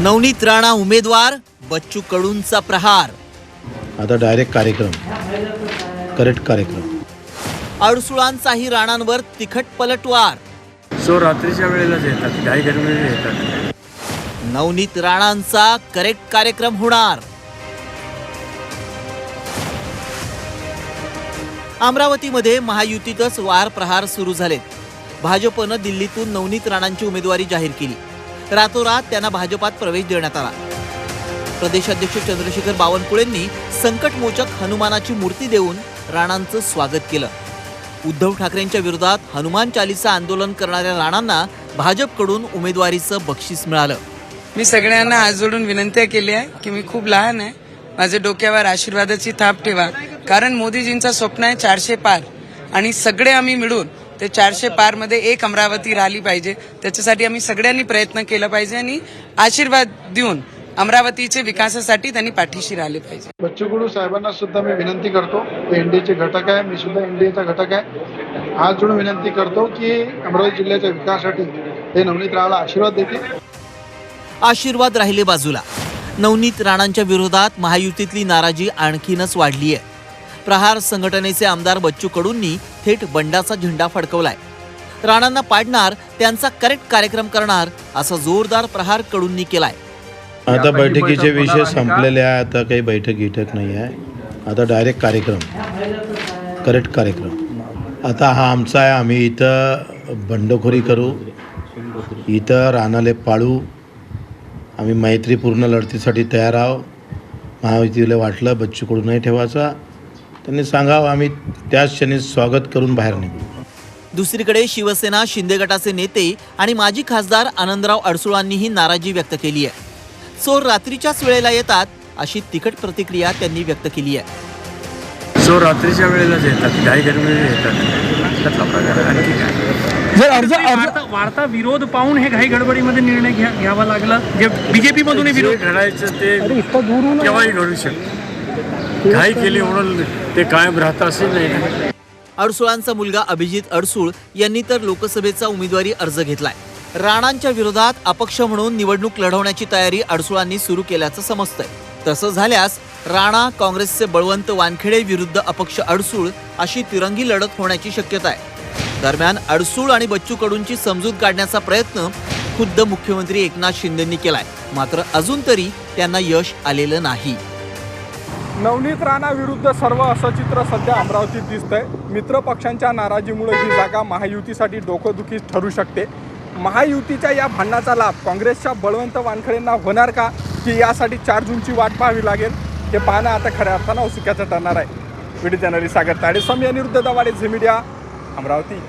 नवनीत राणा उमेदवार बच्चू कडूंचा प्रहार. आता डायरेक्ट कार्यक्रम. करेक्ट कार्यक्रम. अडसुळांचाही राणांवर तिखट पलटवार. सो रात्रीच्या वेळेलाच येतात काही गरमी येतात. नवनीत राणांचा करेक्ट कार्यक्रम होणार. अमरावतीमध्ये महायुतीतच वार प्रहार सुरू झालेत. भाजपनं दिल्लीतून नवनीत राणांची उमेदवारी जाहीर केली. रातोरात त्यांना भाजपात प्रवेश देण्यात आला. प्रदेशाध्यक्ष चंद्रशेखर बावनकुळेंनी संकटमोचक हनुमानाची मूर्ती देऊन राणांचं स्वागत केलं. उद्धव ठाकरेंच्या विरोधात हनुमान चालीसा आंदोलन करणाऱ्या राणांना भाजपकडून उमेदवारीचं बक्षीस मिळालं. मी सगळ्यांना आज जोडून विनंती केली आहे की मी खूप लहान आहे. माझ्या डोक्यावर आशीर्वादाची थाप ठेवा. कारण मोदीजींचं स्वप्न आहे चारशे पार. आणि सगळे आम्ही मिळून ते चारशे पारमध्ये एक अमरावती राहिली पाहिजे. त्याच्यासाठी आम्ही सगळ्यांनी प्रयत्न केला पाहिजे आणि आशीर्वाद देऊन अमरावतीच्या विकासासाठी त्यांनी पाठीशी राहिले पाहिजे. बच्चू कडू साहेबांना सुद्धा मी विनंती करतो. ते एनडीएचे घटक आहे. मी सुद्धा एनडीएचा घटक आहे. हात जोडून विनंती करतो की अमरावती जिल्ह्याच्या विकासासाठी ते नवनीत राहाला आशीर्वाद देतील. आशीर्वाद राहिले बाजूला. नवनीत राणांच्या विरोधात महायुतीतली नाराजी आणखीनच वाढली आहे प्रहार संघटनेचे आमदार बच्चू कडूंनी थेट बंडाचा झेंडा फडकवलाय. राणांना पाडणार त्यांचा करेक्ट कार्यक्रम करणार असा जोरदार प्रहार कडूंनी केलाय. आता बैठकीचे विषय संपलेले आहे आता काही बैठक गिठक नाही आहे. आता डायरेक्ट कार्यक्रम करेक्ट कार्यक्रम. आता हा आमचा आहे आम्ही इथं बंडखोरी करू इथं रानाले पाळू आम्ही मैत्रीपूर्ण लढतीसाठी तयार आहोत. महायुतीला वाटलं बच्चू कडू नाही ठेवायचा त्यांनी सांगावं आम्ही त्याच क्षणी स्वागत करून बाहेर निघू. दुसरीकडे शिवसेना शिंदे गटाचे नेते आणि माजी खासदार आनंदराव अडसुळांनीही नाराजी व्यक्त केली आहे. चोर रात्रीच्याच वेळेला येतात अशी तिखट प्रतिक्रिया त्यांनी व्यक्त केली आहे. सो रात्रीच्या वेळेलाच येतात काही गरमी येतात. त्यातला प्रकार आहे. आणखी काय? वाढता वाढता विरोध पाहून हे घाई गडबडीमध्ये निर्णय घ्या घ्यावा लागला. जे बीजेपी मधूनही जे विरोध घडायचं ते केव्हाही घडू शकतं. घाई केली म्हणून ते कायम राहतं असे नाही अडसुळांचा मुलगा अभिजित अडसूळ यांनी तर लोकसभेचा उमेदवारी अर्ज घेतलाय. राणांच्या विरोधात अपक्ष म्हणून निवडणूक लढवण्याची तयारी अडसुळांनी सुरू केल्याचं समजतंय. तसं झाल्यास राणा काँग्रेसचे बळवंत वानखेडे विरुद्ध अपक्ष अडसूळ अशी तिरंगी लढत होण्याची शक्यता आहे. दरम्यान अडसूळ आणि बच्चू कडूंची समजूत काढण्याचा प्रयत्न खुद्द मुख्यमंत्री एकनाथ शिंदेंनी केलाय. मात्र अजून तरी त्यांना यश आलेलं नाही. नवनीत राणा विरुद्ध सर्व असं चित्र सध्या अमरावतीत दिसतंय. आहे मित्रपक्षांच्या नाराजीमुळे ही जागा महायुतीसाठी डोकंदुखी ठरू शकते. महायुतीच्या या भांडणाचा लाभ काँग्रेसच्या बळवंत वानखडेंना होणार का? की यासाठी चार जूनची वाट पाहावी लागेल? हे पाहणं आता खऱ्या अर्थानं औत्सुक्याचं ठरणार आहे. व्हिडिओ जर्नलिस्ट सागर ताडेसम या निरुद्ध दवाडे झिमिडिया मीडिया अमरावती.